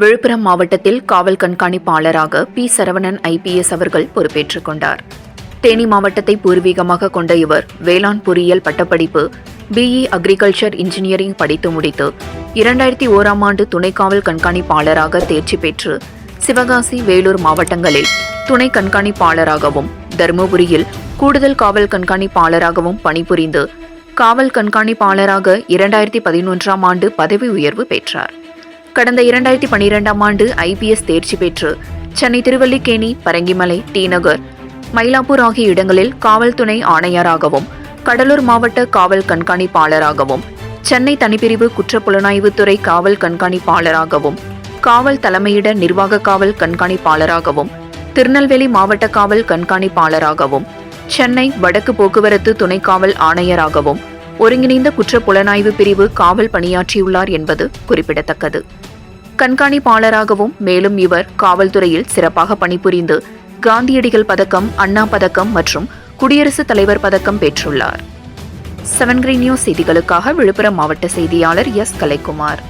விழுப்புரம் மாவட்டத்தில் காவல் கண்காணிப்பாளராக B. Saravanan IPS அவர்கள் பொறுப்பேற்றுக் கொண்டார். தேனி மாவட்டத்தை பூர்வீகமாக கொண்ட இவர் வேளாண் பொறியியல் பட்டப்படிப்பு பிஇ அக்ரிகல்ச்சர் இன்ஜினியரிங் படித்து முடித்து இரண்டாயிரத்தி ஓராம் ஆண்டு துணை காவல் கண்காணிப்பாளராக தேர்ச்சி பெற்று சிவகாசி வேலூர் மாவட்டங்களில் துணை கண்காணிப்பாளராகவும் தருமபுரியில் கூடுதல் காவல் கண்காணிப்பாளராகவும் பணிபுரிந்து காவல் கண்காணிப்பாளராக இரண்டாயிரத்தி பதினொன்றாம் ஆண்டு பதவி உயர்வு பெற்றார். கடந்த இரண்டாயிரத்தி பனிரெண்டாம் ஆண்டு ஐபிஎஸ் தேர்ச்சி பெற்று சென்னை திருவல்லிக்கேணி பரங்கிமலை டி நகர் மயிலாப்பூர் ஆகிய இடங்களில் காவல்துணை ஆணையராகவும் கடலூர் மாவட்ட காவல் கண்காணிப்பாளராகவும் சென்னை தனிப்பிரிவு குற்றப்புலனாய்வுத்துறை காவல் கண்காணிப்பாளராகவும் காவல் தலைமையிட நிர்வாக காவல் கண்காணிப்பாளராகவும் திருநெல்வேலி மாவட்ட காவல் கண்காணிப்பாளராகவும் சென்னை வடக்கு போக்குவரத்து துணை காவல் ஆணையராகவும் ஒருங்கிணைந்த குற்ற புலனாய்வு பிரிவு காவல் பணியாற்றியுள்ளார் என்பது குறிப்பிடத்தக்கது. கண்காணிப்பாளராகவும் மேலும் இவர் காவல்துறையில் சிறப்பாக பணிபுரிந்து காந்தியடிகள் பதக்கம் அண்ணா பதக்கம் மற்றும் குடியரசுத் தலைவர் பதக்கம் பெற்றுள்ளார். செவன் கிரீன் நியூஸ் செய்திகளுக்காக விழுப்புரம் மாவட்ட செய்தியாளர் எஸ். கலைக்குமார்.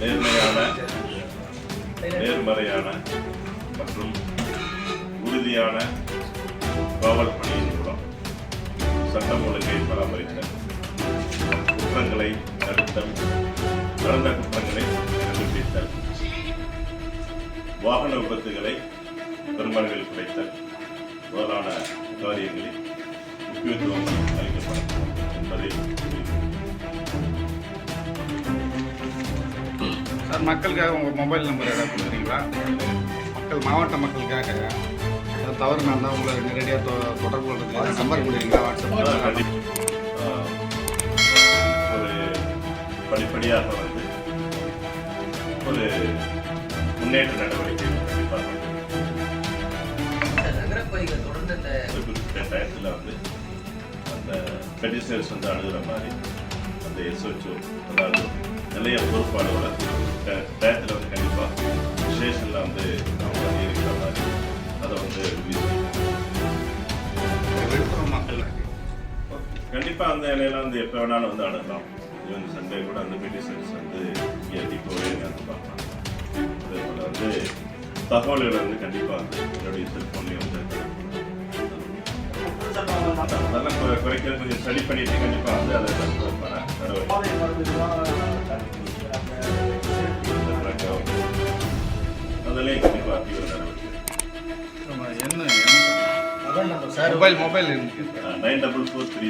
நேர்மையான நேர்மறையான மற்றும் உறுதியான காவல் பணியின் மூலம் சட்டம் ஒழுங்கை பராமரித்தல் குற்றங்களை தடுத்தல் நடந்த குற்றங்களை கண்டுபிடித்தல் வாகன விபத்துகளை பெருமளவில் குறைத்தல் முதலான காரியங்களில் முக்கியத்துவம் அளிக்கப்படும் என்பதை சார் மக்களுக்காக உங்கள் மொபைல் நம்பர் ஏதாவது கொடுக்குறீங்களா? மக்கள் மாவட்ட மக்களுக்காக. ஏதாவது தவறு நடந்தால் உங்களை நேரடியாக தொ- தொடர்பு கொள்றதுக்கு நம்பர் கொடுக்குறீங்களா வாட்ஸ்அப் ஒரு படிப்படியாக வந்து ஒரு முன்னேற்ற நடவடிக்கை கண்டிப்பாக. நகரப்பகுதிகள் தொடர்ந்து குறிப்பிட்ட டயத்தில் வந்து அந்த பெட்டிஷனர்ஸ் வந்து அணுகிற மாதிரி அந்த எஸ்ஓச்சோ அதாவது நிலைய பொறுப்பாளரோட கண்டிப்பாக அந்த இலையெல்லாம் வந்து எப்போ வேணாலும் வந்து அணுகலாம் ஈவன் சண்டே கூட அந்த பெட்டிஷன்ஸ் வந்து இங்கே டிப்போவே வந்து பார்க்கலாம் அதே போல் வந்து தகவல்களை வந்து கண்டிப்பாக வந்து என்னுடைய செல்ஃபோன்லேயும் வந்து அதெல்லாம் குறை- குறைக்கிறது கொஞ்சம் ஸ்டடி பண்ணிட்டு கண்டிப்பாக வந்து அதை தடுப்பதற்கான மொபைல் மொபைல் இருக்கு. Nine double four three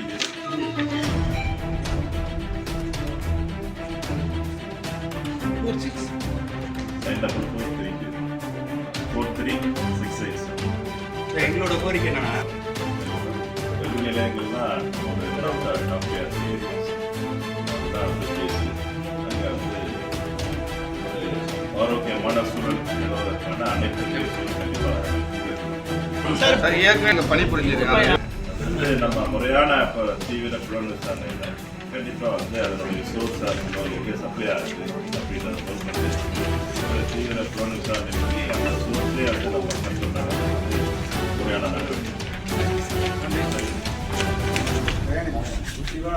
nine double four three four three six eight எங்களோட கோரிக்கை என்னன்னா வெகு நிலையங்கள்லாம் ஒரு டாக்டர் ஆரோக்கியமான சூழல் அனைத்து சார் ஏற்கனவே இங்கே பணி புரிஞ்சிருக்காங்க வந்து நம்ம முறையான இப்போ தீவிர புலன் விசாரணையில் கண்டிப்பாக வந்து அதனுடைய சோர்ஸாக இருக்கணும். எங்கே சப்ளை ஆகுது அப்படின்றத போல் வந்து ஒரு தீவிர புலன் விசாரணை பண்ணி அந்த சோர்ஸ்லேயே வந்து நம்ம கண்ட்ரோல் வந்து முறையான நடவடிக்கை. சிவா